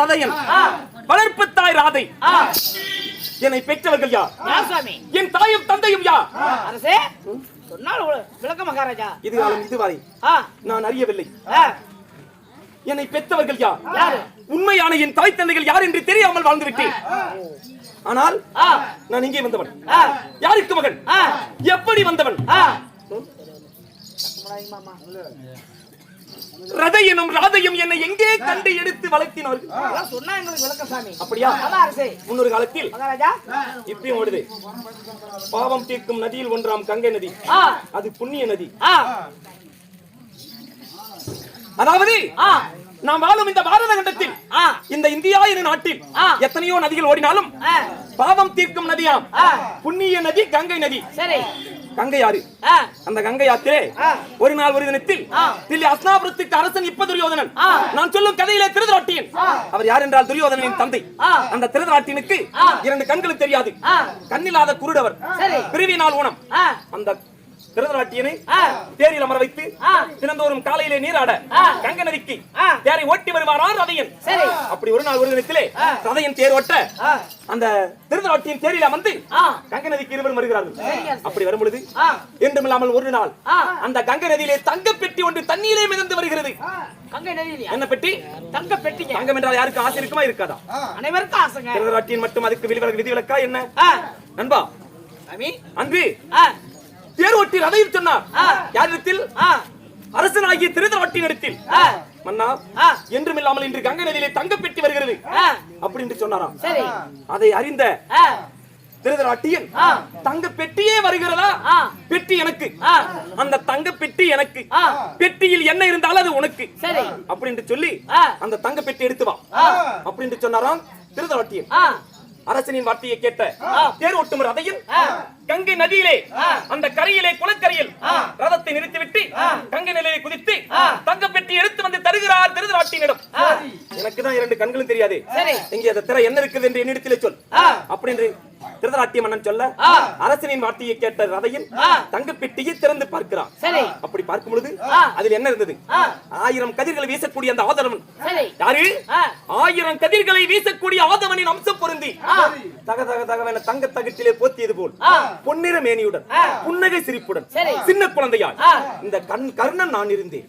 ரதையன் வளர்ப்பு தாய் ராதை. என்னை பெற்றவர்கள் யார்? என் தாயும் தந்தையும் யார்? அரசே சொன்னால் விளக்க மகாராஜா. இது இதுவரை நான் அறியவில்லை. என்னை பெற்றவர்கள் யார்? யாரு? உண்மையான என் தாய் தந்தைகள் யார் என்று தெரியாமல் வாழ்ந்து விட்டேன் ஆனால் நான் இங்கே வந்தவன். யாருக்கு மகன்? எப்படி வந்தவன்? ஆ ரதை எனும் ராதையும் என்னை எங்கே கண்டு எடுத்து வளர்த்தினார்கள்? சொன்னா எங்களுக்கு விளக்க சாமி. அப்படியா? முன்னொரு காலத்தில் இப்பயும் ஓடுது. பாவம் தீர்க்கும் நதியில் ஒன்றாம் கங்கை நதி. அது புண்ணிய நதி. அதாவது நாம் வாழும் இந்த பாரத கண்டத்தில் இந்த இந்தியா எனும் நாட்டில். எத்தனையோ நதிகள் ஓடினாலும் பாவம் தீர்க்கும் நதியாம். புண்ணிய நதி கங்கை நதி. சரி. கங்கை ஆறு அந்த கங்கை ஆத்திரே ஆ. ஒரு நாள் ஒரு தினத்தில். தில்லி அஸ்னாபுரத்துக்கு அரசன் இப்ப துரியோதனன். நான் சொல்லும் கதையிலே திருதராட்டியன் அவர் யார் என்றால் துரியோதனனின் தந்தை. அந்த திருதராட்டியனுக்கு. இரண்டு கண்களும் தெரியாது கண்ணில்லாத குருடவர். பிரிவினால் ஊனம் அந்த திருதராட்டியனை ஆ. தேரில் அமர வைத்து. தினந்தோறும் காலையிலே நீராட. கங்கை நதிக்கு. தேரை ஓட்டி வருவாராம் ரதையன். சரி. அப்படி ஒரு நாள் ஒரு தினத்திலே. ரதையன் தேர் ஓட்ட அந்த திருதராட்டியின் தேரில் அமர்ந்து கங்கை நதிக்கு இருவரும் வருகிறார்கள். அப்படி வரும் பொழுது என்றுமில்லாமல் ஒரு நாள். அந்த கங்கை நதியிலே தங்க பெட்டி ஒன்று தண்ணீரே மிதந்து வருகிறது. என்ன பெட்டி? தங்க பெட்டிங்க. தங்கம் என்றால் யாருக்கு ஆசை இருக்குமா இருக்காதா அனைவருக்கும் ஆசைங்க. திருதராட்டியின் மட்டும் அதுக்கு விதிவிலக்கு என்ன? நண்பா ஆ. தேர் ஓட்டி ரதையில் சொன்னார். யாரிடத்தில் அரசனாகிய திருதராட்டியின் இடத்தில். ஆ. மன்னா ஆ. என்றுமில்லாமல் இன்று கங்கை நதியிலே தங்க பெட்டி வருகிறது. அப்படி என்று சொன்னாராம். சரி. அதை அறிந்த திருதராட்டியன். தங்க பெட்டியே வருகிறதா. பெட்டி எனக்கு. அந்த தங்க பெட்டி எனக்கு. பெட்டியில் என்ன இருந்தாலும் அது உனக்கு. சரி. அப்படி என்று சொல்லி. அந்த தங்க பெட்டி எடுத்து வா. அப்படி என்று சொன்னாராம் திருதராட்டியன் அரசனின் வார்த்தையை கேட்ட தேர் ஓட்டும் ரதையில் ஆ. கங்கை நதியிலே. அந்த கரையிலே குளக்கரையில். ரதத்தை நிறுத்திவிட்டு. கங்கை நிலையை குதித்து. தங்க பெட்டி எடுத்து வந்து தருகிறார் திருதராட்டியினிடம் ஆ. எனக்கு தான் இரண்டு கண்களும் தெரியாது சரி. இங்கே அந்த திரை என்ன இருக்குது என்று என்னிடத்திலே சொல். அப்படி என்று திருதராட்டிய மன்னன் சொல்ல. அரசனின் வார்த்தையை கேட்ட ரதையில். தங்க பெட்டியை திறந்து பார்க்கிறான் சரி அப்படி பார்க்கும் பொழுது. அதில் என்ன இருந்தது. ஆயிரம் கதிர்களை வீசக்கூடிய அந்த ஆதரவன் சரி யாரு ஆயிரம் கதிர்களை வீசக்கூடிய ஆதவனின் அம்சம் பொருந்தி தக தக தகவென தங்க தகட்டிலே போத்தியது போல். பொன்னிற மேனியுடன். புன்னகை சிரிப்புடன் சரி. சின்ன குழந்தையாய். ஆ. இந்த கண் கர்ணன் நான் இருந்தேன்.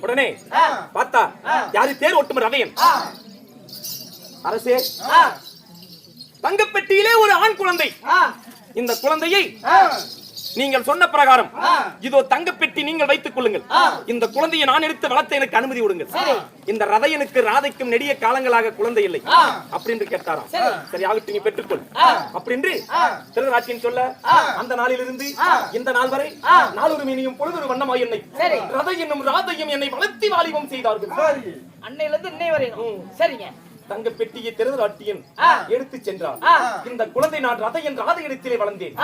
உடனே. பார்த்தா யாரு தேர் ஓட்டும் ரதையன் ஆ. அரசே தங்கப்பெட்டியிலே ஒரு ஆண் குழந்தை. இந்த குழந்தையை நீங்கள் சொன்ன பிரகாரம். இதோ தங்கப்பெட்டி நீங்கள் வைத்துக் கொள்ளுங்கள். இந்த குழந்தையை நான் எடுத்து வளர்த்த எனக்கு அனுமதி விடுங்கள். இந்த ரதையனுக்கு ராதைக்கும் நெடிய காலங்களாக குழந்தை இல்லை. அப்படின்னு கேட்டாராம் சரி. ஆகட்டும் நீ பெற்றுக்கொள். அப்படின்னு. திருநாட்டின் சொல்ல. அந்த நாளிலிருந்து. இந்த நாள் வரை. நாளொரு மீனியும் பொழுதொரு வண்ணமாய் என்னை சரி. ரதை என்னும் ராதையும் என்னை வளர்த்தி வாலிபம் செய்தார்கள் அன்னையில இருந்து இன்னை வரையும் சரிங்க தங்க பெட்டியை திருநாட்டியன் ஆ. எடுத்து சென்றார். இந்த குழந்தை நான் ரதை என் ராதை இடத்திலே வளர்ந்தேன்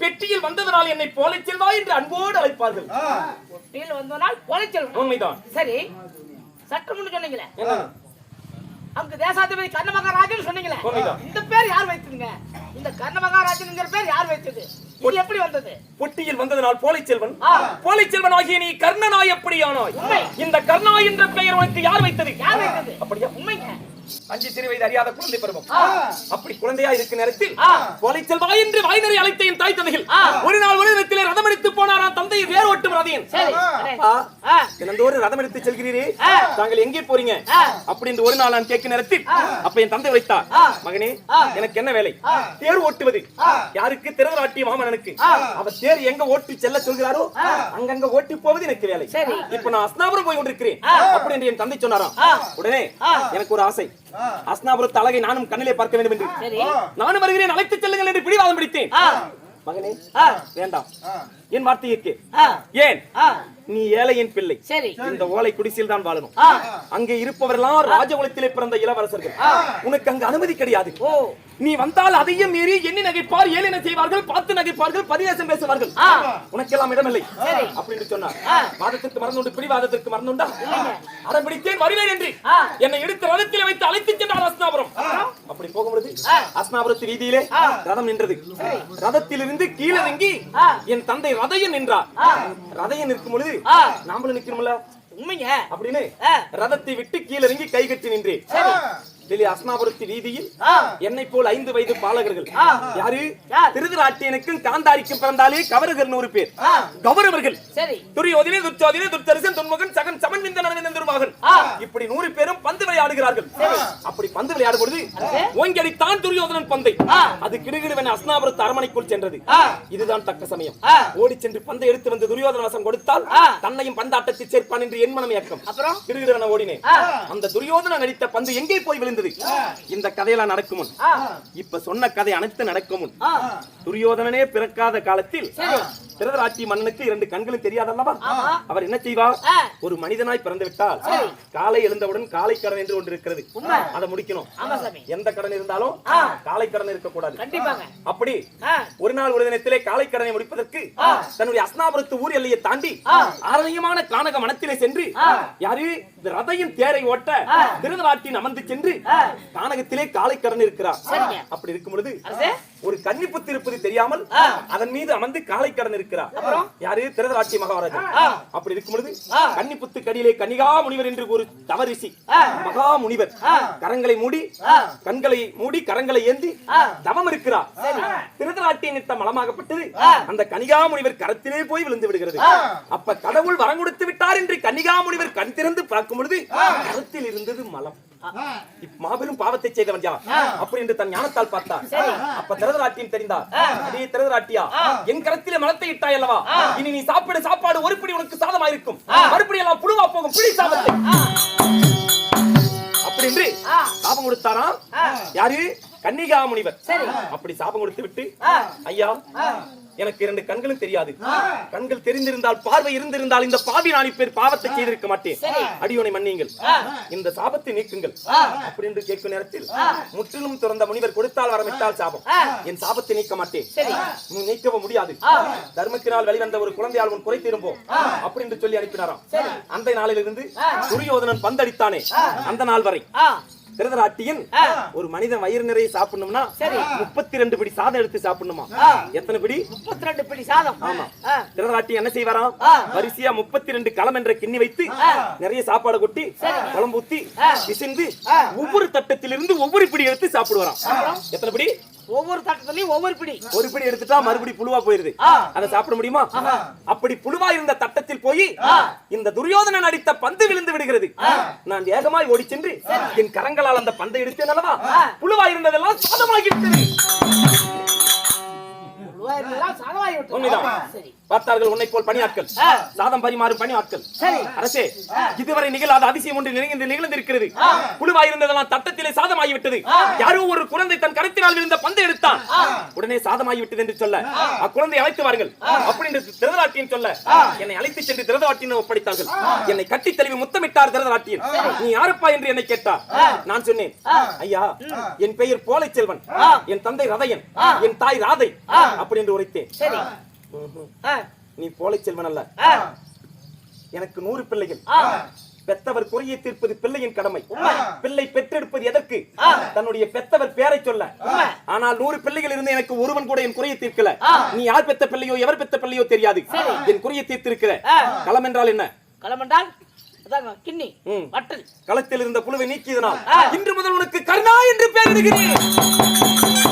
பெட்டியில் வந்ததனால் என்னை போல செல்வா என்று அன்போடு அழைப்பார்கள். ஒட்டியில் வந்தனால் பொழைச்சல் உண்மைதான். சரி. சற்று முன்னு சொன்னீங்களே. அங்கு தேசாதிபதி கர்ண மகாராஜன் சொன்னீங்களே. இந்த பேர் யார் வைத்ததுங்க? இந்த கர்ண மகாராஜன்ங்கிற பேர் யார் வைத்தது? இது எப்படி வந்தது? பொட்டியில் வந்ததனால் போலை செல்வன். போலை செல்வன் ஆகிய நீ கர்ணனாய் எப்படியானாய் உண்மை. இந்த கர்ணா என்ற பெயர் உனக்கு யார் வைத்தது? யார் வைத்தது? அப்படியா? உண்மைங்க. அஞ்சு சிறு வயது அறியாத குழந்தை பருவம். அப்படி குழந்தையா இருக்கும் நேரத்தில். போலை செல்வா என்று வாய்நறி அழைத்த என் தாய் தந்தைகள். ஒரு நாள் ஒரு இடத்திலே ரதம் எடுத்து போனாராம் தந்தை வேறு ஓட்டும் ரதையன் தினந்தோறும் ரதம் எடுத்து செல்கிறீரே. தாங்கள் எங்கே போறீங்க ஆ. அப்படின்னு ஒரு நாள் நான் கேட்கும் நேரத்தில் அப்ப என் தந்தை வைத்தார். மகனே. எனக்கு என்ன வேலை. தேர் ஓட்டுவது. யாருக்கு திருதராட்டிய மாமனனுக்கு ஆ. அவர் தேர் எங்க ஓட்டி செல்ல சொல்கிறாரோ அங்கங்க ஓட்டி போவது எனக்கு வேலை. இப்ப நான் அஸ்னாபுரம் போய் கொண்டிருக்கிறேன். அப்படி என்று என் தந்தை சொன்னாராம். உடனே. எனக்கு ஒரு ஆசை அஸ்னாபுரத்து அழகை நானும் கண்ணிலே பார்க்க வேண்டும் என்று. சரி. நானும் வருகிறேன் அழைத்து செல்லுங்கள் என்று பிடிவாதம் பிடித்தேன். மகனே வேண்டாம். என் வார்த்தைக்கு ஆ. ஏன்? நீ ஏழையின் பிள்ளை. சரி. இந்த ஓலை குடிசையில் தான் வாழணும். அங்கே இருப்பவரெல்லாம் ராஜகுலத்திலே பிறந்த இளவரசர்கள். உனக்கு அங்கு அனுமதி கிடையாது. நீ வந்தால் அதையும் மீறி எண்ணி நகைப்பார் ஏழு என்ன செய்வார்கள் பார்த்து நகைப்பார்கள் பரிவேசம் பேசுவார்கள். உனக்கெல்லாம் இடமில்லை. அப்படின்னு சொன்னார். வாதத்திற்கு மறந்துண்டு பிடிவாதத்திற்கு மறந்துண்டா? அடம் பிடித்தேன் வருவேன் என்று. என்னை எடுத்து ரதத்திலே வைத்து அழைத்து சென்றார் அஸ்னாபுரம். அப்படி போகும்பொழுது. அஸ்னாபுரத்து வீதியிலே. ரதம் நின்றது. ரதத்திலிருந்து கீழே இறங்கி. என் தந்தை ரதையன் நின்றார். ரதையன் நிற்கும் பொழுது ஆ. நாமளும் நிக்கிறோம்ல. உண்மைங்க. அப்படின்னு. ரதத்தை விட்டு கீழிறங்கி கைகட்டி நின்றேன். டெல்லி அஸ்னாபுரத்து வீதியில். என்னை போல் ஐந்து வயது பாலகர்கள். யாரு? திருதராட்டியனுக்கும் காந்தாரிக்கும் பிறந்தாலே கவரகர் நூறு பேர் கௌரவர்கள் துரியோதினே துர்ச்சோதினே துர்ச்சரிசன் துன்முகன் சகன் சமன் விந்தன் அரவிந்தன் திருமகன். இப்படி நூறு பேரும் பந்து விளையாடுகிறார்கள் அப்படி பந்து விளையாடும் பொழுது அரசே. ஓங்கி அடித்தான் துரியோதனன் பந்தை. அது கிடுகிடுவென அஸ்னாபுரத்து அரமனைக்குள் சென்றது. இதுதான் தக்க சமயம். ஓடி சென்று பந்தை எடுத்து வந்து துரியோதன வசம் கொடுத்தால். தன்னையும் பந்தாட்டத்தில் சேர்ப்பான் என்று என் மனம் ஏக்கம் அப்புறம் கிடுகிடுவென ஓடினேன். அந்த துரியோதனன் அடித்த பந்து எங்கே போய் விழுந்தது இந்த கதையெல்லாம் நடக்கும் முன். இப்ப சொன்ன கதை அனைத்து நடக்கும் முன். துரியோதனனே பிறக்காத காலத்தில். திருதராட்சி மன்னனுக்கு இரண்டு கண்களும் தெரியாதல்லவா. அவர் என்ன செய்வார். ஒரு மனிதனாய் பிறந்து விட்டால் காலை எழுந்தவுடன் காலை கடன் என்று ஒன்று இருக்கிறது. அதை முடிக்கணும். எந்த கடன் இருந்தாலும். காலை கடன் இருக்கக்கூடாது. அப்படி. ஒரு நாள் ஒரு தினத்திலே காலை கடனை முடிப்பதற்கு தன்னுடைய அஸ்னாபுரத்து ஊர் எல்லையை தாண்டி ஆரணியமான கானக வனத்திலே சென்று யாரு? இந்த ரதையின் தேரை ஓட்ட திருதராட்டின் அமர்ந்து சென்று கானகத்திலே காலை கடன் இருக்கிறார். அப்படி இருக்கும் பொழுது ஒரு கன்னிப்புத்து இருப்பது தெரியாமல் அதன் மீது அமர்ந்து காலை கடன் இருக்கிறார்? யாரு? திருதராட்சி மகாராஜா. அப்படி இருக்கும் பொழுது ஆ. கன்னிப்புத்து கடியிலே கன்னிகா முனிவர் என்று ஒரு தவரிசி. மகா முனிவர். கரங்களை மூடி கண்களை மூடி கரங்களை ஏந்தி தவம் இருக்கிறார். திருதராட்டியின் நித்தம் மலமாகப்பட்டது. அந்த கனிகா முனிவர் கரத்திலே போய் விழுந்து விடுகிறது. அப்ப கடவுள் வரம் கொடுத்து விட்டார் என்று கன்னிகா முனிவர் கண் திறந்து பார்க்கும் பொழுது கருத்தில் இருந்தது மலம். மாபெரும் பாவத்தை செய்தவன் யார்? அப்படி என்று தன் ஞானத்தால் பார்த்தார். அப்ப திருதராட்டியம் தெரிந்தார் அதே திருதராட்டியா? என் கரத்திலே மலத்தை இட்டாய் அல்லவா இனி நீ சாப்பிடு சாப்பாடு ஒரு பிடி உனக்கு சாதமாயிருக்கும். மறுபடி எல்லாம் புழுவா போகும். பிடி சாபத்தை அப்படி என்று ஆ. சாபம் கொடுத்தாராம் யாரு? கன்னிகா முனிவர். அப்படி சாபம் கொடுத்து விட்டு ஐயா எனக்கு இரண்டு கண்களும் தெரியாது. கண்கள் தெரிந்திருந்தால் பார்வை இருந்திருந்தால் இந்த பாவி நான் இப்பேர் பாவத்தை செய்திருக்க மாட்டேன். அடியோனை மன்னியுங்கள். இந்த சாபத்தை நீக்குங்கள். அப்படி என்று கேட்கும் நேரத்தில் முற்றிலும் துறந்த முனிவர் கொடுத்தால் வரமிட்டால் சாபம். என் சாபத்தை நீக்க மாட்டேன். நீக்கவும் முடியாது. தர்மத்தினால் வெளிவந்த ஒரு குழந்தையால் உன் குறை திரும்போம் அப்படி என்று சொல்லி அனுப்பினாராம். அந்த நாளிலிருந்து துரியோதனன் பந்தடித்தானே அந்த நாள் வரை. திருதராட்டியின் ஒரு மனிதன் வயிறு நிறைய சாப்பிடணும்னா. முப்பத்தி ரெண்டு பிடி சாதம் எடுத்து சாப்பிடணுமா. எத்தனை பிடி? முப்பத்தி ரெண்டு பிடி சாதம். ஆமா. திருதராட்டி என்ன செய்வாராம். வரிசையா முப்பத்தி ரெண்டு களம் என்ற கிண்ணி வைத்து நிறைய சாப்பாடு கொட்டி குழம்பு ஊத்தி பிசிந்து ஒவ்வொரு தட்டத்திலிருந்து ஒவ்வொரு பிடி எடுத்து சாப்பிடுவாராம். எத்தனை பிடி? ஒவ்வொரு தட்டத்துலயும் ஒவ்வொரு பிடி. ஒரு பிடி எடுத்துட்டா மறுபடி புழுவா போயிருது. அதை சாப்பிட முடியுமா? அப்படி புழுவா இருந்த தட்டத்தில் போய் இந்த துரியோதனன் அடித்த பந்து விழுந்து விடுகிறது. நான் வேகமாய் ஓடி சென்று என் கரங்களால் அந்த பந்தை எடுத்தேன் அல்லவா? புழுவா இருந்ததெல்லாம் சாதமாகி விட்டது பார்த்தார்கள் உன்னை போல் பணியாட்கள். ஆ. சாதம் பரிமாறும் பணியாட்கள். சரி. அரசே இதுவரை நிகழாத அதிசயம் ஒன்று நிகழ்ந்து நிகழ்ந்திருக்கிறது. புழுவாய் இருந்ததெல்லாம் தட்டத்திலே சாதமாகி விட்டது யாரோ ஒரு குழந்தை தன் கருத்தினால் விழுந்த பந்தை எடுத்தான். உடனே சாதமாகி விட்டது என்று சொல்ல அக்குழந்தை அழைத்து வாருங்கள். அப்படி என்று திருதராட்டியன் சொல்ல என்னை அழைத்து சென்று திருதராட்டியன் ஒப்படைத்தார்கள். என்னை கட்டி தழுவி முத்தமிட்டார் திருதராட்டியன். நீ யாருப்பா என்று என்னை கேட்டார். நான் சொன்னேன் ஐயா என் பெயர் போலை செல்வன் என் தந்தை ரதையன். என் தாய் ராதை. அப்படி என்று உரைத்தேன். சரி. நீ போலை செல்வன் அல்ல. எனக்கு நூறு பிள்ளைகள். பெத்தவர் குறையை தீர்ப்பது பிள்ளையின் கடமை. பிள்ளை பெற்றெடுப்பது எதற்கு? தன்னுடைய பெத்தவர் பேரை சொல்ல. ஆனால் நூறு பிள்ளைகள் இருந்து எனக்கு ஒருவன் கூட என் குறையை தீர்க்கல. நீ யார் பெத்த பிள்ளையோ எவர் பெத்த பிள்ளையோ தெரியாது. என் குறையை தீர்த்திருக்கிற. களம் என்றால் என்ன? களமென்றால் அதாங்க கிண்ணி ம். வட்டல் களத்தில் இருந்த புழுவை நீக்கியதனால். இன்று முதல் உனக்கு கருணா என்று பெயரிடுகிறேன்.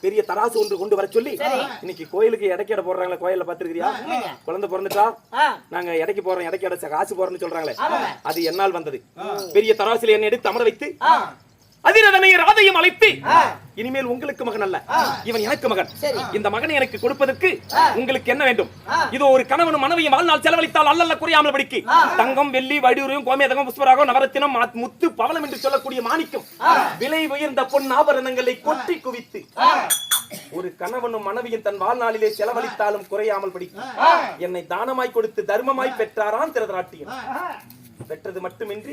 பெரிய தராசு ஒன்று கொண்டு வர சொல்லி. இன்னைக்கு கோயிலுக்கு எடைக்கடை போடுறாங்களே கோயில்ல பாத்துருக்கியா குழந்தை பிறந்துட்டா ஆ. நாங்க எடைக்கு போறோம் எடைக்கு அடை காசு போறோம்னு சொல்றாங்களே. அது என்னால் வந்தது. பெரிய தராசில என்னை எடுத்து அமர வைத்து ஆ. அதிரதனை ராதையும் அழைத்து. இனிமேல் உங்களுக்கு மகன் அல்ல. இவன் எனக்கு மகன். இந்த மகனை எனக்கு கொடுப்பதற்கு உங்களுக்கு என்ன வேண்டும்? இதோ ஒரு கணவனும் மனைவியும் வாழ்நாள் செலவழித்தால் அல்லல்ல குறையாமல் படிக்கு. தங்கம் வெள்ளி வடிவுரையும் கோமேதகம் புஷ்பராகம் நவரத்தினம் முத்து பவளம் என்று சொல்லக்கூடிய மாணிக்கம். விலை உயர்ந்த பொன் ஆபரணங்களை கொட்டி குவித்து ஒரு கணவனும் மனைவியும் தன் வாழ்நாளிலே செலவழித்தாலும் குறையாமல் படிக்கும். என்னை தானமாய் கொடுத்து தர்மமாய் பெற்றாராம் திருதராட்டியம் பெற்றது மட்டுமின்றி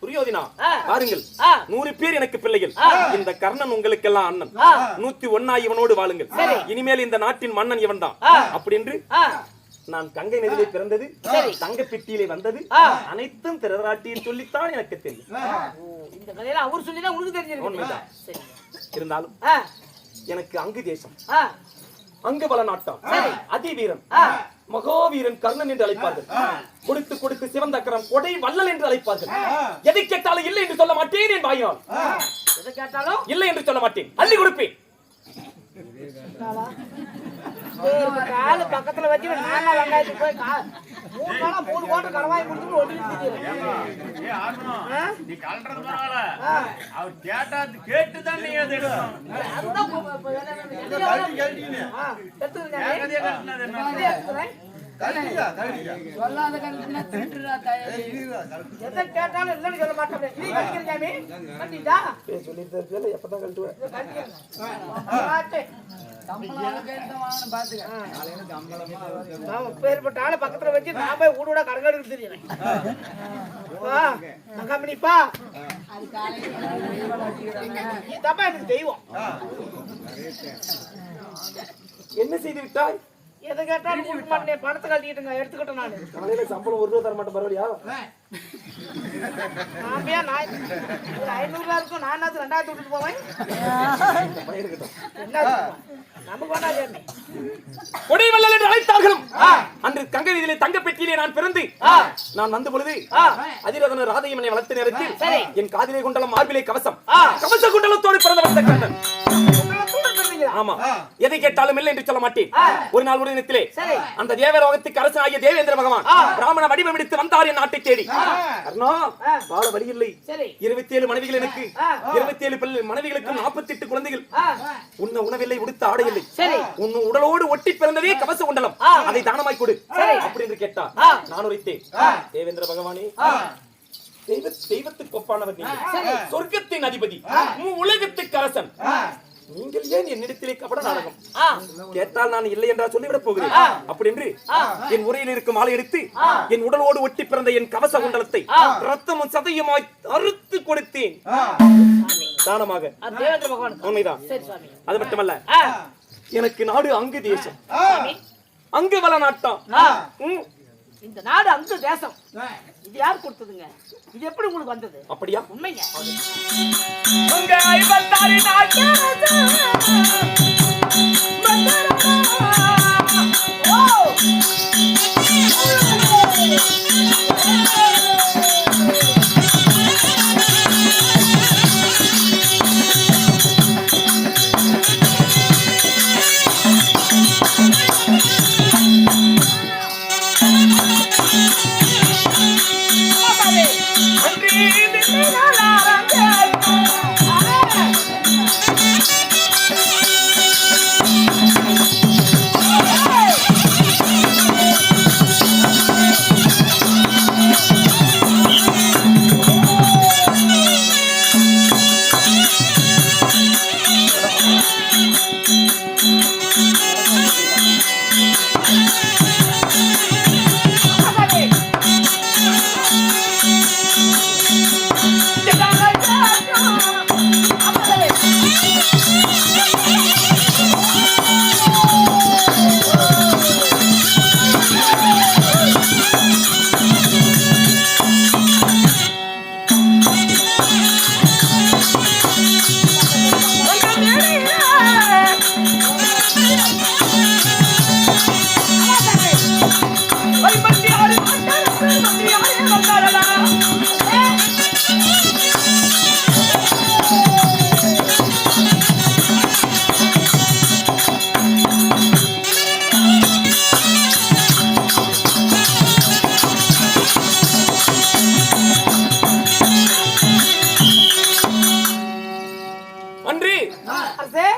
துரியோதினா ஆ. பாருங்கள். நூறு பேர் எனக்கு பிள்ளைகள் இந்த கர்ணன் உங்களுக்கெல்லாம் அண்ணன். நூத்தி ஒன்னா இவனோடு வாழுங்கள். இனிமேல் இந்த நாட்டின் மன்னன் இவன்தான் ஆ. அப்படி என்று ஆ. நான் கங்கை நதியிலே பிறந்தது சரி. தங்க பெட்டியிலே வந்தது. அனைத்தும் திருதராட்டியில் சொல்லித்தான் எனக்கு தெரியும் இந்த கதையில அவர் சொல்லிதான் உனக்கு தெரிஞ்சிருக்கு உண்மைதான். சரி இருந்தாலும் எனக்கு அங்கு தேசம் அங்கு பல நாட்டம் அதிவீரன் ஆ. மகோவீரன் கர்ணன் என்று அழைப்பார்கள். கொடுத்து கொடுத்து சிவந்தக்கரம் கொடை வள்ளல் என்று அழைப்பார்கள். எதை கேட்டாலும் இல்லை என்று சொல்ல மாட்டேன் என் வாயினால் எதை கேட்டாலும்? இல்லை என்று சொல்ல மாட்டேன். அள்ளி கொடுப்பேன். ஆளு பக்கத்துல வச்சு நானா வெங்காயத்துக்கு போய் கா- மூணு நாளா மூணு கோட்டை ஆகணும். ஆ? நீ பரவாயில்ல. ஆ. அவர் கேட்டா கேட்டுதான் நீ அதை எடுக்கணும். சொல்லாத. எதை கேட்டாலும் இல்லைன்னு சொல்ல மாட்டேன் நீ ஞானி. கட்டிட்டா? சொல்லிட்டு எப்பதான் கழட்டுவேன். பேர்பட்ட ஆளை பக்கத்துல வச்சு நான் போய் விட கடங்காடு தெரியுறேன் கம்பெனிப்பா. நீ தப்பா எனக்கு தெய்வம். என்ன செய்து விட்டாய்? எதை கேட்டாலும் கொடுக்க மாட்டேன் பணத்தை கட்டிக்கிட்டுங்க எடுத்துக்கிட்டேன் நான். காலையில சம்பளம் ஒரு ரூபா தர மாட்டேன் பரவாயில்லையா? நான் ஒரு ஐநூறு ரூபா இருக்கும் நான் அது ரெண்டாயிரத்து விட்டுட்டு போவேன். இருக்கட்டும் என்ன இருக்கும்? நமக்கு வேண்டாம் சாமி. கொடை வள்ளல் என்று அழைத்தார்களும். அன்று கங்கை இதிலே தங்க பெட்டியிலே நான் பிறந்து நான் வந்த பொழுது அதிரதன ராதையும் என்னை வளர்த்த நேரத்தில். என் காதிலே குண்டலம் மார்பிலே கவசம். கவச குண்டலத்தோடு பிறந்த வந்த கண்ணன்? ஆமா. எதை கேட்டாலும் இல்லை என்று சொல்ல மாட்டேன். ஒரு நாள் ஒரு தினத்திலே. அந்த தேவலோகத்துக்கு அரசனாகிய தேவேந்திர பகவான் பிராமண வடிவம் எடுத்து வந்தார் என் நாட்டை தேடி. கர்ணா வாழ வழி இல்லை. இருபத்தி ஏழு மனைவிகள் எனக்கு. இருபத்தி ஏழு மனைவிகளுக்கு நாற்பத்தி எட்டு குழந்தைகள். உன்ன உணவில்லை உடுத்த ஆடை இல்லை. சரி. உன் உடலோடு ஒட்டி பிறந்ததே கவச குண்டலம். அதை தானமாய் கொடு. அப்படி என்று கேட்டார். நான் உரைத்தேன். தேவேந்திர பகவானே தெய்வ தெய்வத்துக்கு ஒப்பானவர் சொர்க்கத்தின் அதிபதி. உம் உலகத்துக்கு அரசன். நீங்கள் ஏன் என்னிடத்திலே கபட நாடகம்? கேட்டால் நான் இல்லை என்றா சொல்லிவிடப் போகிறேன். அப்படி என்று என் உரையில் இருக்கும் மாலை எடுத்து என் உடலோடு ஒட்டி பிறந்த என் கவச குண்டலத்தை ரத்தமும் சதையுமாய் அறுத்து கொடுத்தேன். தானமாக. உண்மைதான். அது மட்டுமல்ல. எனக்கு நாடு அங்கு தேசம். அங்கு வள நாட்டம். இந்த நாடு அந்த தேசம். இது யார் கொடுத்ததுங்க? இது எப்படி உங்களுக்கு வந்தது? அப்படியா? உண்மைங்க. அங்க ஐவத்தாறு நாட்டு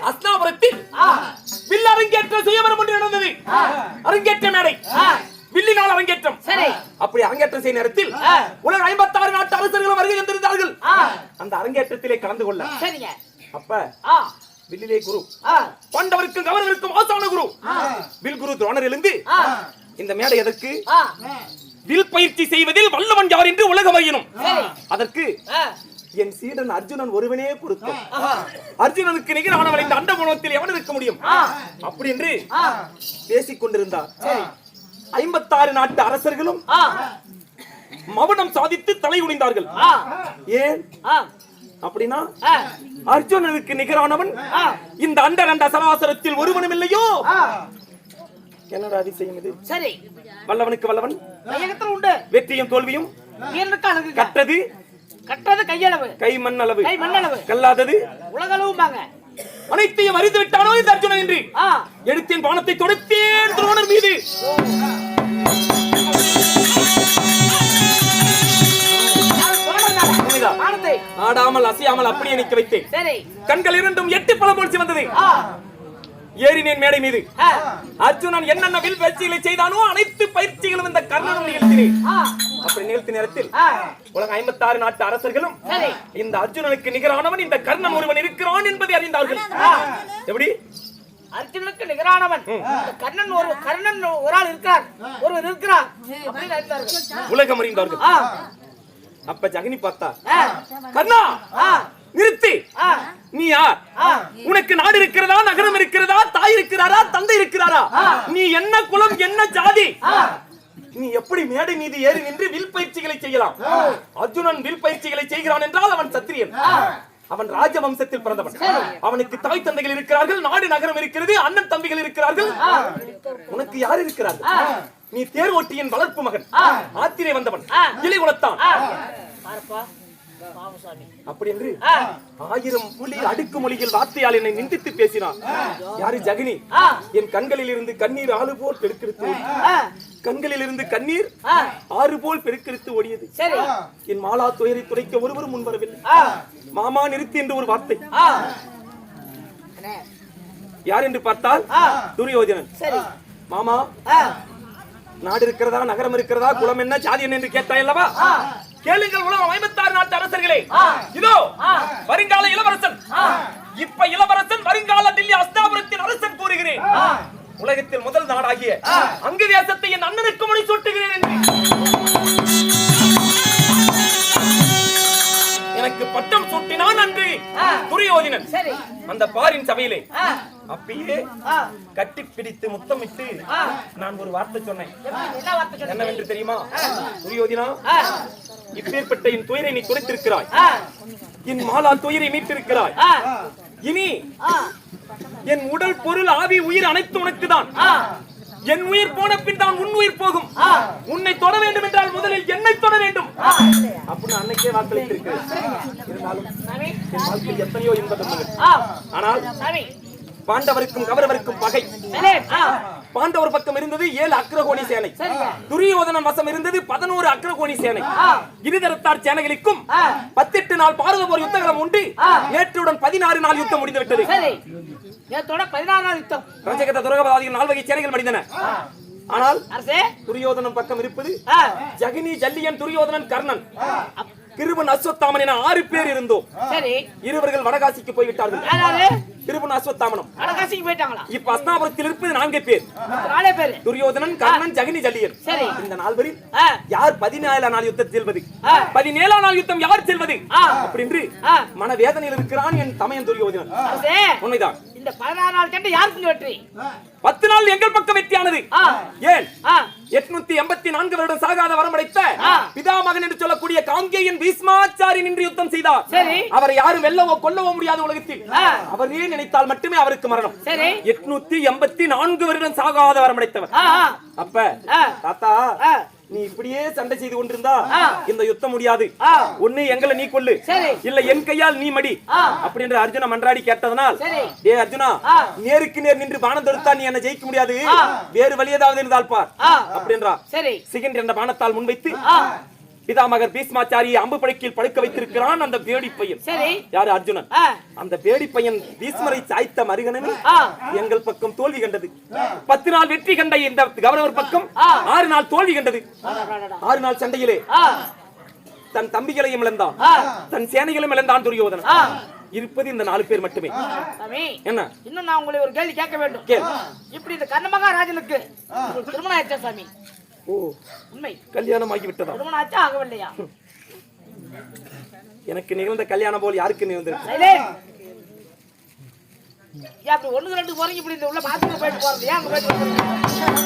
அஸ்னாபுரத்தில் வில் அரங்கேற்ற சுயவரம் ஒன்று நடந்தது. அரங்கேற்ற மேடை. வில்லினால் அரங்கேற்றம். சரி. அப்படி அரங்கேற்றம் செய்ய நேரத்தில் உலக ஐம்பத்தாறு நாட்டு அரசர்களும் வருகை தந்திருந்தார்கள். ஆ, அந்த அரங்கேற்றத்திலே கலந்து கொள்ள. சரிங்க. அப்ப வில்லிலே குரு. பாண்டவருக்கும் கவர்னருக்கும் ஆசான குரு. வில் குரு துரோணர் எழுந்து இந்த மேடை எதற்கு? வில் பயிற்சி செய்வதில் வல்லவன் யார் என்று அறியணும் சரி. அதற்கு என் சீடன் அர்ஜுனன் ஒருவனே பொருத்தம் அர்ஜுனனுக்கு நிகரானவன் இந்த அண்டமோனத்தில் எவன் இருக்க முடியும்? அப்படி என்று பேசிக் கொண்டிருந்தார் ஐம்பத்தாறு நாட்டு அரசர்களும் ஆ, மௌனம் சாதித்து தலை குனிந்தார்கள். ஆ, ஏன்? அப்படின்னா அர்ஜுனனுக்கு நிகரானவன் இந்த அண்ட கண்ட சராசரத்தில் ஒருவனும் இல்லையோ. என்னடா அதிசயம் இது? சரி. வல்லவனுக்கு வல்லவன். உண்டு. வெற்றியும் தோல்வியும் அழகு கற்றது கையளவு. கை மண் அளவு கை மண்ணளவு. கல்லாதது. உலகளவும்பாங்க. அனைத்தையும் அறிந்து விட்டானோ இந்த அர்ஜுனன் என்று எடுத்தேன் பானத்தை தொடுத்தேன் துரோணர் மீது. ஆடாமல் அசையாமல் அப்படியே நிக்க வைத்தேன். கண்கள் இரண்டும் எட்டு பழம் போல் சிவந்தது. ஏறினேன் மேடை மீது. அர்ஜுனன் என்னென்ன வில் பயிற்சிகளை செய்தானோ அனைத்து பயிற்சிகளும் இந்த கர்ணனும் நிகழ்த்தினேன். ஆ. அப்படி நிகழ்த்தி நேரத்தில் உலக ஐம்பத்தாறு நாட்டு அரசர்களும் சரி. இந்த அர்ஜுனனுக்கு நிகரானவன் இந்த கர்ணன் ஒருவன் இருக்கிறான் என்பதை அறிந்தார்கள். எப்படி? அர்ஜுனுக்கு நிகரானவன். கர்ணன் ஒரு கர்ணன் ஒரு ஆள் இருக்கிறார். ஒருவர் இருக்கிறார். உலகம் அறிந்தார்கள். அப்ப ஜெகனி பார்த்தா கர்ணா நிறுத்தி. நீ யார்? உனக்கு நாடு இருக்கிறதா நகரம் இருக்கிறதா தாய் இருக்கிறாரா தந்தை இருக்கிறாரா? நீ என்ன குலம் என்ன ஜாதி? நீ எப்படி மேடை மீது ஏறி நின்று வில் பயிற்சிகளை செய்யலாம்? அர்ஜுனன் வில் பயிற்சிகளை செய்கிறான் என்றால் அவன் சத்திரியன். அவன் ராஜ வம்சத்தில் பிறந்தவன் அவனுக்கு தாய் தந்தைகள் இருக்கிறார்கள் நாடு நகரம் இருக்கிறது அண்ணன் தம்பிகள் இருக்கிறார்கள். உனக்கு யார் இருக்கிறார்கள்? நீ தேர் ஓட்டியின் வளர்ப்பு மகன். ஆத்திரே வந்தவன். இலை குலத்தான் அப்படி என்று ஆயிரம் புலி அடுக்கு மொழியில் வார்த்தையால் என்னை நிந்தித்து பேசினான். யாரு ஜெகனி? என் கண்களில் இருந்து கண்ணீர் ஆறு போல் பெருக்கெடுத்து கண்களில் இருந்து கண்ணீர் ஆறு போல் பெருக்கெடுத்து ஓடியது. சரி. என் மாலா துயரை துடைக்க ஒருவரும் முன்வரவில்லை. மாமா நிறுத்தி என்று ஒரு வார்த்தை. யார் என்று பார்த்தால் துரியோதனன். சரி. மாமா நாடு இருக்கிறதா நகரம் இருக்கிறதா குலம் என்ன ஜாதி என்ன என்று கேட்டாய் அல்லவா கேளுங்கள் உலகம் ஐம்பத்தாறு நாட்டு அரசர்களே. இதோ வருங்கால இளவரசன். இப்ப இளவரசன் வருங்கால தில்லி அஸ்தாபுரத்தின் அரசன் கூறுகிறேன். உலகத்தில் முதல் நாடாகிய அங்கு தேசத்தை என் அண்ணனுக்கு மொழி சூட்டுகிறேன் என்று எனக்கு பட்டம் சூட்டினான் அன்று. துரியோதனன். அந்த பாரின் சபையிலே. அப்பயே கட்டி பிடித்து முத்தமிட்டு நான் ஒரு வார்த்தை சொன்னேன்? என்னவென்று தெரியுமா? துரியோதினா இப்பேற்பட்ட என் துயரை நீ குறைத்திருக்கிறாய் ஆ. என் மாலா துயரை மீட்டிருக்கிறாய் இனி என் உடல் பொருள் ஆவி உயிர் அனைத்து உனக்குதான். என் உயிர் போன பின் தான் உன் உயிர் போகும். உன்னை தொட வேண்டும் என்றால் முதலில் என்னை தொட வேண்டும். அப்படின்னு அன்னைக்கே இருந்தாலும் என் வாழ்க்கையில் எத்தனையோ இன்ப துன்பங்கள் ஆ. ஆனால் பாண்டவருக்கும் கௌரவருக்கும் பகை. பாண்டவர் பக்கம் இருந்தது ஏழு அக்ரகோணி சேனை. துரியோதனன் வசம் இருந்தது பதினோரு அக்ரகோணி சேனை. இருதரத்தார் சேனைகளுக்கும். பத்தெட்டு நாள் பாரத போர் யுத்தகலம் உண்டு. ஆ. நேற்றுடன் பதினாறு நாள் யுத்தம் முடிந்து விட்டது சரி. நேத்தோட பதினாறு நாள் யுத்தம். ரஜகத துரகபாதிகள் நால்வகை சேனைகள் மடிந்தன. ஆனால் அரசே. துரியோதனன் பக்கம் இருப்பது ஜெகனி ஜல்லியன் துரியோதனன் கர்ணன். கிருபன் அஸ்வத்தாமன் என ஆறு பேர் இருந்தோம். இருவர்கள் வடகாசிக்கு போய்விட்டார்கள். கிருபன் அஸ்வத்தாமனும். வடகாசிக்கு போயிட்டாங்களா? இப்ப அஸ்தாபுரத்தில் இருப்பது நான்கு பேர். மொத்தம் நாலே பேரு. துரியோதனன் கர்ணன் ஜெகனி ஜல்லியன். சரி. இந்த நால்வரில் யார் பதினேழாம் நாள் யுத்தத்தில் செல்வது. பதினேழாம் நாள் யுத்தம் யார் செல்வது. அப்படின்னு மனவேதனையில் இருக்கிறான் என் தமையன் துரியோதனன். உண்மைதான். இந்த பதினாறு நாள் சண்டை யாருக்கு வெற்றி? பத்து நாள் எங்கள் பக்கம் வெற்றியானது. ஏன்? வருடம் சாகாத வரமடைத்த ஆ. பிதாமகன் என்று சொல்லக்கூடிய காங்கேயன் பீஸ்மாச்சாரி நின்று யுத்தம் செய்தார். அவரை யாரும் வெல்லவோ கொல்லவோ முடியாத உலகத்தில். அவரே நினைத்தால் மட்டுமே அவருக்கு மரணம் எட்நூத்தி எண்பத்தி நான்கு வருடம் சாகாத வரமடைத்தவர் ஆ ஆ அப்ப. தாத்தா. நீ இப்படியே சண்டை செய்து கொண்டிருந்தா. இந்த யுத்தம் முடியாது. ஒண்ணு எங்களை நீ கொல்லு. இல்ல என் கையால் நீ மடி ஆ. அப்படின்ற அர்ஜுன மன்றாடி கேட்டதனால். டேய் அர்ஜுனா. நேருக்கு நேர் நின்று பானம் தொடுத்தா நீ என்ன ஜெயிக்க முடியாது. வேறு வழி ஏதாவது இருந்தால் பார். அப்படின்றா சரி சிகண்ட் என்ற பானத்தால் முன்வைத்து பிதாமகர் பீஸ்மாச்சாரியை அம்பு படுக்கையில் படுக்க வைத்திருக்கிறான் அந்த பேடி பையன். யாரு அர்ஜுனன்? அந்த பேடி பையன் பீஸ்மரை சாய்த்த மருகனமே ஆ. எங்கள் பக்கம் தோல்வி கண்டது. பத்து நாள் வெற்றி கண்ட இந்த கௌரவர் பக்கம். ஆறு நாள் தோல்வி கண்டது. ஆறு நாள் சண்டையிலே தன் தம்பிகளையும் இழந்தான். தன் சேனைகளும் இழந்தான் துரியோதனன். இருப்பது இந்த நாலு பேர் மட்டுமே. என்ன? இன்னும் நான் உங்களை ஒரு கேள்வி கேட்க வேண்டும். இப்படி இந்த கர்ணமகாராஜனுக்கு உங்களுக்கு திருமணம் ஆச்சா சாமி? ஓ உண்மை. கல்யாணம் ஆகிவிட்டதா திருமணம் ஆச்சா ஆகவில்லையா? எனக்கு நிகழ்ந்த கல்யாணம் போல் யாருக்கு நிகழ்ந்திருக்கு? அப்படி ஒண்ணுக்கு ரெண்டு போறீங்க இப்படி இந்த உள்ள பாத்ரூம் போயிட்டு போறது. ஏன் அங்க போயிட்டு?